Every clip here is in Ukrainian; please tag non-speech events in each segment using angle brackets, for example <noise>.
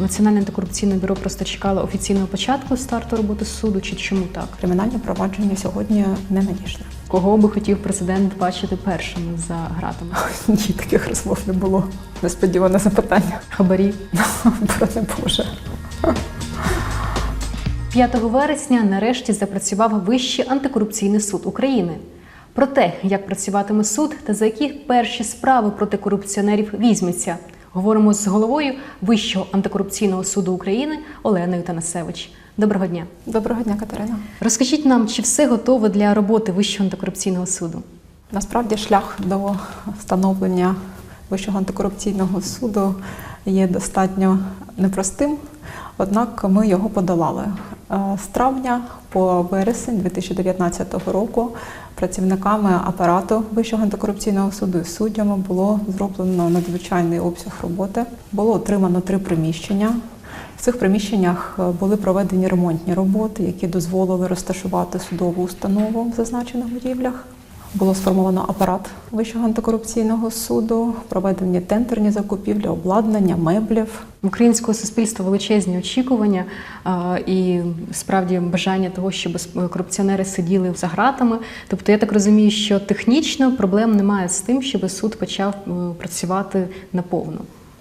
Національне антикорупційне бюро просто чекало офіційного початку старту роботи суду, чи чому так? Кримінальні провадження сьогодні не надійшли. Кого би хотів президент бачити першим за гратами? <laughs> Ні, таких розмов не було. Несподіване запитання. Хабарі. <laughs> Борони Боже. 5 вересня нарешті запрацював Вищий антикорупційний суд України. Про те, як працюватиме суд та за які перші справи проти корупціонерів візьметься, говоримо з головою Вищого антикорупційного суду України Оленою Танасевич. Доброго дня. Доброго дня, Катерина. Розкажіть нам, чи все готово для роботи Вищого антикорупційного суду? Насправді шлях до встановлення Вищого антикорупційного суду є достатньо непростим, однак ми його подолали. Е, З травня по вересень 2019 року працівниками апарату Вищого антикорупційного суду і суддями було зроблено надзвичайний обсяг роботи. Було отримано три приміщення. В цих приміщеннях е, були проведені ремонтні роботи, які дозволили розташувати судову установу в зазначених будівлях. Було сформовано апарат Вищого антикорупційного суду, проведені тендерні закупівлі, обладнання, меблів. Українського суспільства величезні очікування і справді бажання того, щоб корупціонери сиділи за гратами. Тобто, я так розумію, що технічно проблем немає з тим, щоб суд почав е, працювати наповну.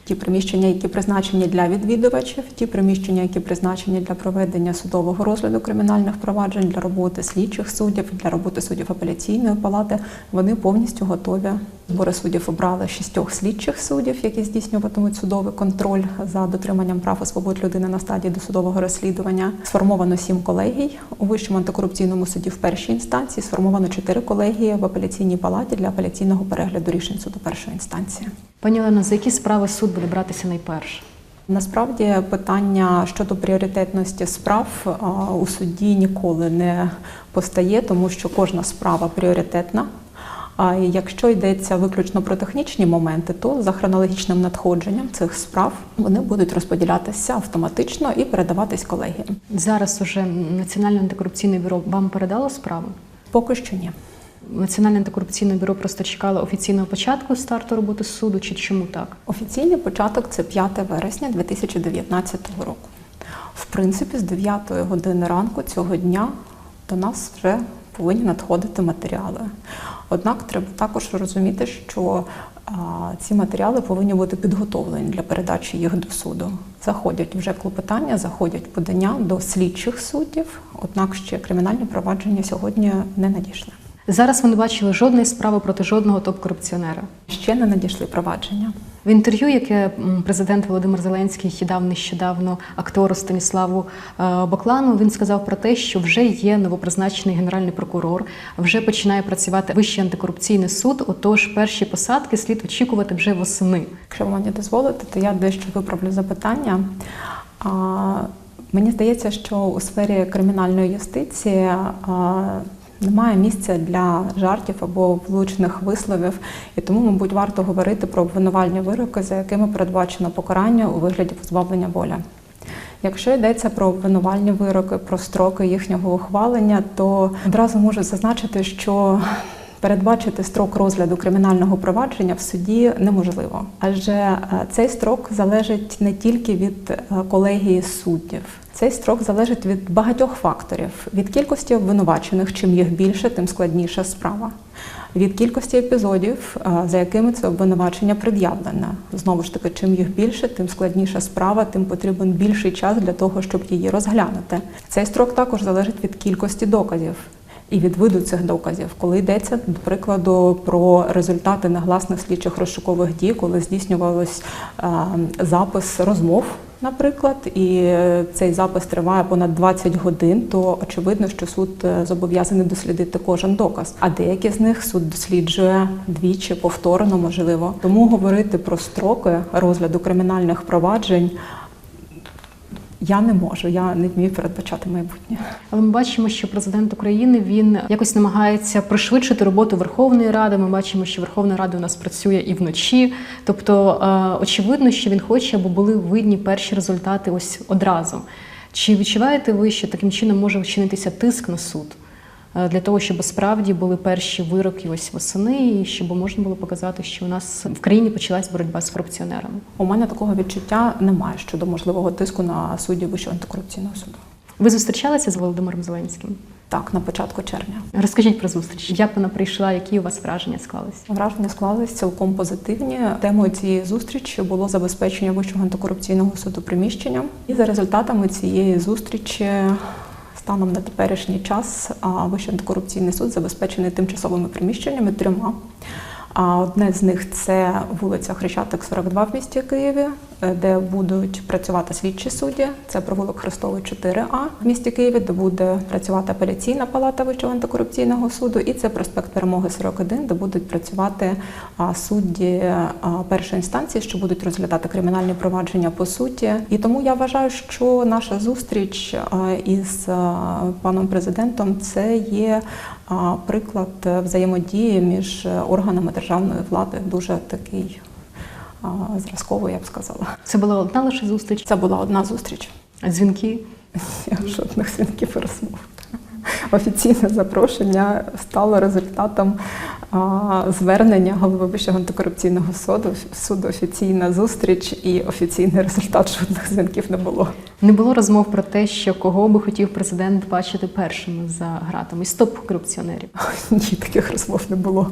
Ті приміщення, які призначені для відвідувачів, ті приміщення, які призначені для проведення судового розгляду кримінальних проваджень, для роботи слідчих суддів, для роботи суддів апеляційної палати, вони повністю готові. Збори суддів обрали шістьох слідчих суддів, які здійснюватимуть судовий контроль за дотриманням прав і свобод людини на стадії досудового розслідування. Сформовано сім колегій у вищому антикорупційному суді в першій інстанції. Сформовано чотири колегії в апеляційній палаті для апеляційного перегляду рішень суду першої інстанції. Пані Олено, за які справи суд буде братися найперше? Насправді питання щодо пріоритетності справ у суді ніколи не постає, тому що кожна справа пріоритетна. А якщо йдеться виключно про технічні моменти, то за хронологічним надходженням цих справ вони будуть розподілятися автоматично і передаватись колегіям. Зараз уже Національне антикорупційне бюро вам передало справу? Поки що ні. Національне антикорупційне бюро просто чекало офіційного початку старту роботи суду, чи чому так? Офіційний початок це 5 вересня 2019 року. В принципі, з 9 години ранку цього дня до нас вже повинні надходити матеріали. Однак треба також розуміти, що а, ці матеріали повинні бути підготовлені для передачі їх до суду. Заходять вже клопотання, заходять подання до слідчих суддів, однак ще кримінальні провадження сьогодні не надійшли. Зараз ви не бачили жодної справи проти жодного топ-корупціонера. Ще не надійшли провадження. В інтерв'ю, яке президент Володимир Зеленський дав нещодавно актору Станіславу е, Баклану, він сказав про те, що вже є новопризначений генеральний прокурор, вже починає працювати Вищий антикорупційний суд. Отож, перші посадки слід очікувати вже восени. Якщо ви мені дозволите, то я дещо виправлю запитання. Мені здається, що у сфері кримінальної юстиції немає місця для жартів або влучних висловів, і тому, мабуть, варто говорити про обвинувальні вироки, за якими передбачено покарання у вигляді позбавлення волі. Якщо йдеться про обвинувальні вироки, про строки їхнього ухвалення, то одразу можу зазначити, що передбачити строк розгляду кримінального провадження в суді неможливо, адже е, цей строк залежить не тільки від е, колегії суддів. Цей строк залежить від багатьох факторів: від кількості обвинувачених, чим їх більше, тим складніша справа. Від кількості епізодів, е, за якими це обвинувачення пред'явлене. Знову ж таки, чим їх більше, тим складніша справа, тим потрібен більший час для того, щоб її розглянути. Цей строк також залежить від кількості доказів і від виду цих доказів, коли йдеться, до прикладу, про результати негласних слідчих розшукових дій, коли здійснювалось запис розмов. Наприклад, і цей запис триває понад 20 годин, то очевидно, що суд е, зобов'язаний дослідити кожен доказ. А деякі з них суд досліджує двічі повторно, можливо. Тому говорити про строки розгляду кримінальних проваджень я не можу. Я не вмію передбачати майбутнє. Але ми бачимо, що президент України він якось намагається пришвидшити роботу Верховної Ради. Ми бачимо, що Верховна Рада у нас працює і вночі. Тобто, е, очевидно, що він хоче, аби були видні перші результати ось одразу. Чи відчуваєте ви, що таким чином може вчинитися тиск на суд? Е, для того, щоб справді були перші вироки ось восени, і щоб можна було показати, що у нас в країні почалась боротьба з корупціонерами. У мене такого відчуття немає щодо можливого тиску на суддів Вищого антикорупційного суду. Ви зустрічалися з Володимиром Зеленським? Так, на початку червня. Розкажіть про зустріч. Як вона прийшла, які у вас враження склались? Враження склались цілком позитивні. Темою цієї зустрічі було забезпечення Вищого антикорупційного суду приміщенням. І за результатами цієї зустрічі. Станом на теперішній час Вищий антикорупційний суд забезпечений тимчасовими приміщеннями трьома. Одне з них це вулиця Хрещатик, 42 в місті Києві, де будуть працювати слідчі судді. Це провулок Хрестовий 4А в місті Києві, де буде працювати апеляційна палата Вищого антикорупційного суду, і це проспект Перемоги 41, де будуть працювати судді першої інстанції, що будуть розглядати кримінальні провадження по суті. І тому я вважаю, що наша зустріч із паном президентом це є приклад взаємодії між органами державної влади, дуже такий а, зразковий, я б сказала. Це була одна лише зустріч, Це була одна зустріч. дзвінки. Жодних дзвінків і розмов. Офіційне запрошення стало результатом а, звернення голови Вищого антикорупційного суду. Суду офіційна зустріч і офіційний результат жодних дзвінків не було. Не було розмов про те, що кого би хотів президент бачити першими за гратами з топ корупціонерів. Ні, таких розмов не було.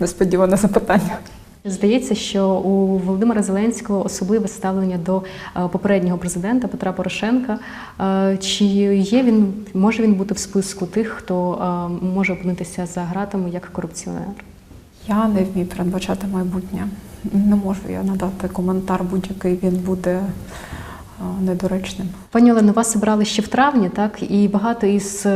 Несподіване запитання. Здається, що у Володимира Зеленського особливе ставлення до е, попереднього президента Петра Порошенка. Е, Чи є він, може він бути в списку тих, хто е, може опинитися за гратами як корупціонер? Я не вмію передбачати майбутнє. Не можу я надати коментар будь-який, він буде недоречним. Пані Олено, вас обрали ще в травні, так і багато із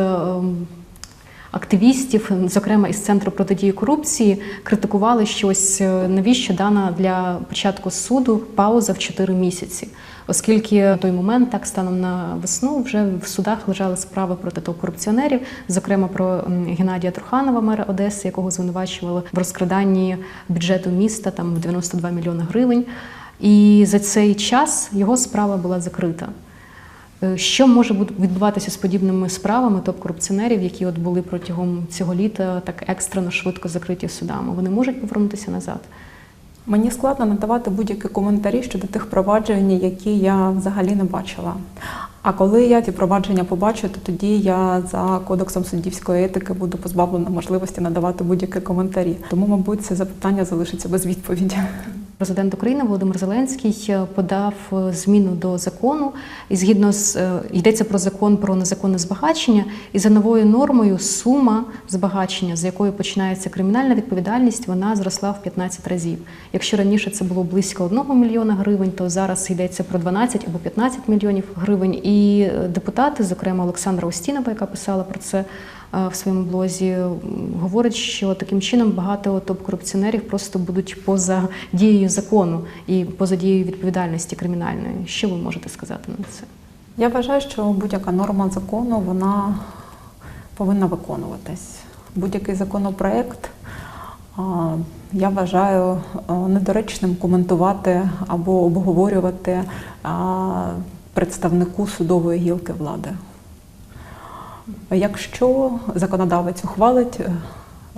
активістів, зокрема із центру протидії корупції, критикували, що ось е, навіщо дана для початку суду пауза в 4 місяці, оскільки на той момент, так станом на весну, вже в судах лежали справи проти топ-корупціонерів, зокрема про Геннадія Труханова, мера Одеси, якого звинувачували в розкраданні бюджету міста там в 92 мільйони гривень. І за цей час його справа була закрита. Е, Що може відбуватися з подібними справами топ-корупціонерів, які от були протягом цього літа так екстрено швидко закриті судами? Вони можуть повернутися назад? Мені складно надавати будь-які коментарі щодо тих проваджень, які я взагалі не бачила. А коли я ці провадження побачу, то тоді я за кодексом суддівської етики буду позбавлена можливості надавати будь-які коментарі. Тому, мабуть, це запитання залишиться без відповіді. Президент України Володимир Зеленський е, подав е, зміну до закону, і згідно з е, йдеться про закон про незаконне збагачення, і за новою нормою сума збагачення, з якої починається кримінальна відповідальність, вона зросла в 15 разів. Якщо раніше це було близько 1 мільйона гривень, то зараз йдеться про 12 або 15 мільйонів гривень. І депутати, зокрема Олександра Устінова, яка писала про це. Е, В своєму блозі говорить, що таким чином багато топ-корупціонерів просто будуть поза дією закону і поза дією відповідальності кримінальної. Що ви можете сказати на це? Я вважаю, що будь-яка норма закону вона повинна виконуватись. Будь-який законопроект я вважаю недоречним коментувати або обговорювати представнику судової гілки влади. Якщо законодавець ухвалить е,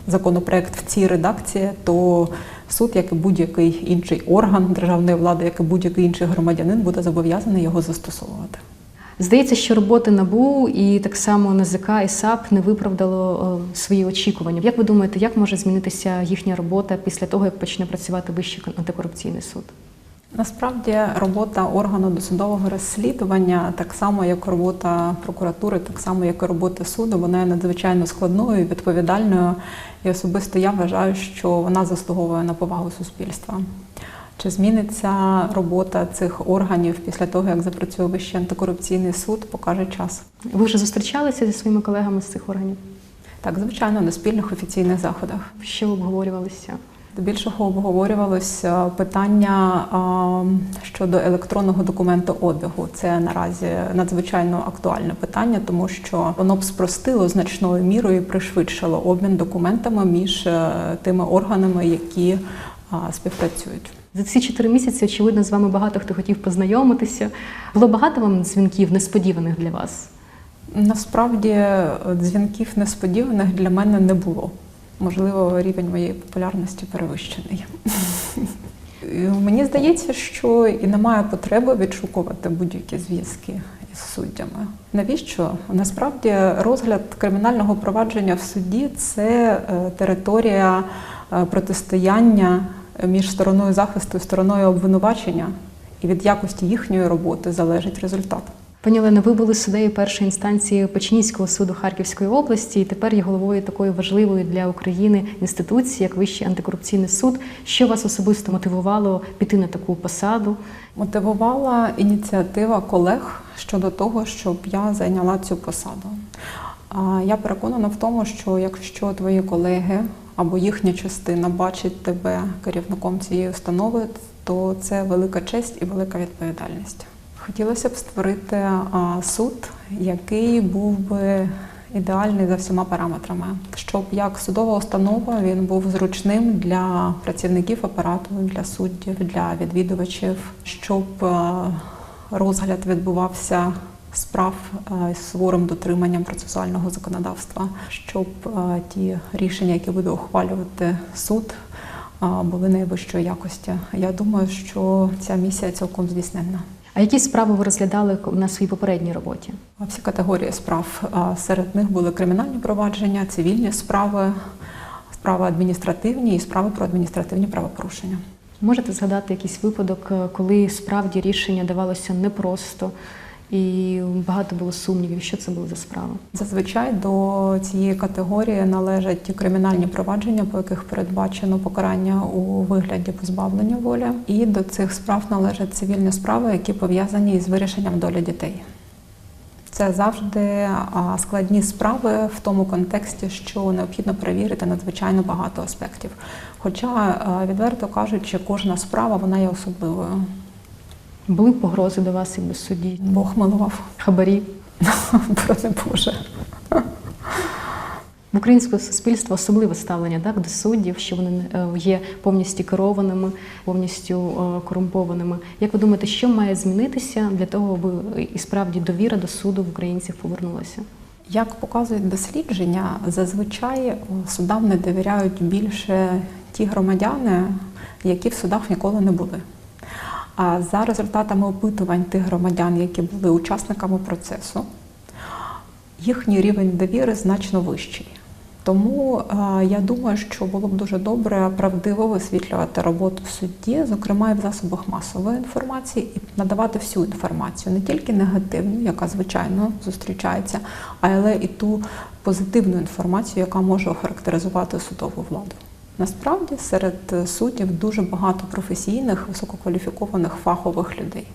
законопроект в цій редакції, то суд, як і будь-який інший орган державної влади, як і будь-який інший громадянин, буде зобов'язаний його застосовувати. Здається, що роботи НАБУ і так само НАЗК і САП не виправдало е, свої очікування. Як ви думаєте, як може змінитися їхня робота після того, як почне працювати Вищий антикорупційний суд? Насправді робота органу досудового розслідування, так само як робота прокуратури, так само як і робота суду, вона є надзвичайно складною, відповідальною. І особисто я вважаю, що вона заслуговує на повагу суспільства. Чи зміниться робота цих органів після того, як запрацює Вищий антикорупційний суд, покаже час. Ви вже зустрічалися зі своїми колегами з цих органів? Так, звичайно, на спільних офіційних заходах. Що обговорювалися? Здебільшого обговорювалося питання щодо електронного документу обігу. Це наразі надзвичайно актуальне питання, тому що воно б спростило значною мірою і пришвидшило обмін документами між е, тими органами, які співпрацюють. За ці чотири місяці, очевидно, з вами багато хто хотів познайомитися. Було багато вам дзвінків несподіваних для вас. Насправді е, дзвінків несподіваних для мене не було. Можливо, рівень моєї популярності перевищений. Мені здається, що і немає потреби відшукувати будь-які зв'язки із суддями. Навіщо? Насправді розгляд кримінального провадження в суді це е, територія е, протистояння між стороною захисту і стороною обвинувачення, і від якості їхньої роботи залежить результат. Пані Олено, ви були суддею першої інстанції Печінського суду Харківської області, і тепер є головою такої важливої для України інституції, як Вищий антикорупційний суд. Що вас особисто мотивувало піти на таку посаду? Мотивувала ініціатива колег щодо того, щоб я зайняла цю посаду. Я переконана в тому, що якщо твої колеги або їхня частина бачить тебе керівником цієї установи, то це велика честь і велика відповідальність. Хотілося б створити суд, який був би ідеальний за всіма параметрами, щоб як судова установа він був зручним для працівників апарату, для суддів, для відвідувачів, щоб розгляд відбувався справ з суворим дотриманням процесуального законодавства, щоб ті рішення, які буде ухвалювати суд, були найвищої якості. Я думаю, що ця місія цілком здійсненна. А які справи ви розглядали на своїй попередній роботі? Всі категорії справ серед них були кримінальні провадження, цивільні справи, справи адміністративні і справи про адміністративні правопорушення. Можете згадати якийсь випадок, е, коли справді рішення давалося непросто і багато було сумнівів, що це були за справи? Зазвичай до цієї категорії належать кримінальні провадження, по яких передбачено покарання у вигляді позбавлення волі, і до цих справ належать цивільні справи, які пов'язані із вирішенням долі дітей. Це завжди складні справи в тому контексті, що необхідно перевірити надзвичайно багато аспектів. Хоча, відверто кажучи, кожна справа вона є особливою. Були погрози до вас якби судді, Бог милував, хабарі? <laughs> проти Боже. В українського суспільства особливе ставлення так, до суддів, що вони е, є повністю керованими, повністю е, корумпованими. Як ви думаєте, що має змінитися для того, аби і справді довіра до суду в українців повернулася? Як показують дослідження, зазвичай е, судам не довіряють більше ті громадяни, які в судах ніколи не були. А за результатами опитувань тих громадян, які були учасниками процесу, їхній рівень довіри значно вищий. Тому е, я думаю, що було б дуже добре правдиво висвітлювати роботу в судді, зокрема і в засобах масової інформації, і надавати всю інформацію, не тільки негативну, яка звичайно зустрічається, але і ту позитивну інформацію, яка може охарактеризувати судову владу. Насправді серед суддів дуже багато професійних, висококваліфікованих фахових людей.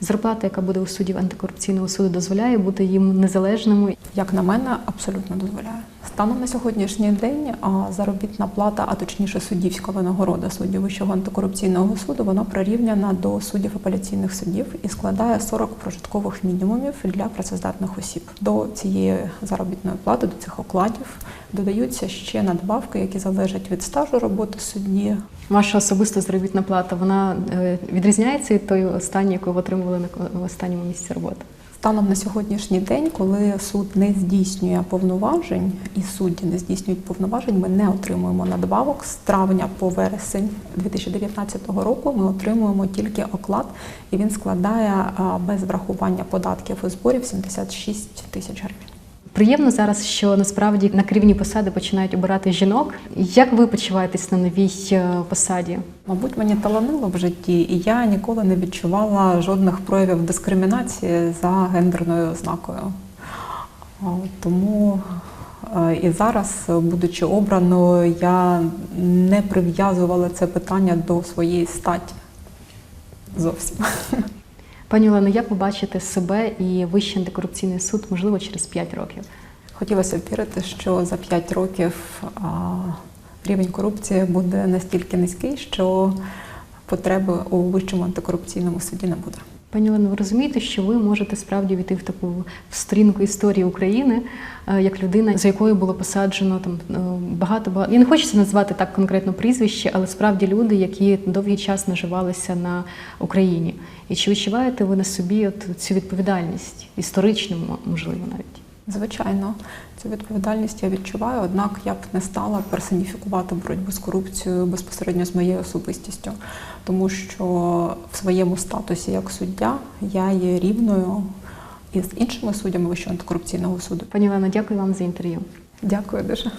Зарплата, яка буде у суддів антикорупційного суду, дозволяє бути їм незалежними. Як на мене, абсолютно дозволяє. Станом на сьогоднішній день заробітна плата, а точніше суддівська винагорода суддів Вищого антикорупційного суду, вона прирівняна до суддів апеляційних судів і складає 40 прожиткових мінімумів для працездатних осіб. До цієї заробітної плати, до цих окладів додаються ще надбавки, які залежать від стажу роботи судді, Ваша особиста заробітна плата вона е, відрізняється від тої останньої, яку ви отримували в останньому місці роботи. Станом на сьогоднішній день, коли суд не здійснює повноважень і судді не здійснюють повноважень, ми не отримуємо надбавок. З травня по вересень 2019 року ми отримуємо тільки оклад, і він складає без врахування податків і зборів 76 тисяч гривень. Приємно зараз, що насправді на керівні посади починають обирати жінок. Як ви почуваєтесь на новій е, посаді? Мабуть, мені таланило в житті, і я ніколи не відчувала жодних проявів дискримінації за гендерною ознакою. Тому е, і зараз, будучи обраною, я не прив'язувала це питання до своєї статі зовсім. Пані Олено, як ви бачите себе і Вищий антикорупційний суд, можливо, через 5 років? Хотілося б вірити, що за 5 років рівень корупції буде настільки низький, що потреби у вищому антикорупційному суді не буде. Пані Олено, ви розумієте, що ви можете справді війти в таку в сторінку історії України е, як людина, за якою було посаджено там е, багато багато. Я не хочеться назвати так конкретно прізвище, але справді люди, які довгий час наживалися на Україні. І чи відчуваєте ви на собі от цю відповідальність історичну, можливо, навіть? Звичайно, цю відповідальність я відчуваю, однак я б не стала персоніфікувати боротьбу з корупцією безпосередньо з моєю особистістю, тому що в своєму статусі як суддя я є рівною із іншими суддями Вищого антикорупційного суду. Пані Олено, дякую вам за інтерв'ю. Дякую дуже.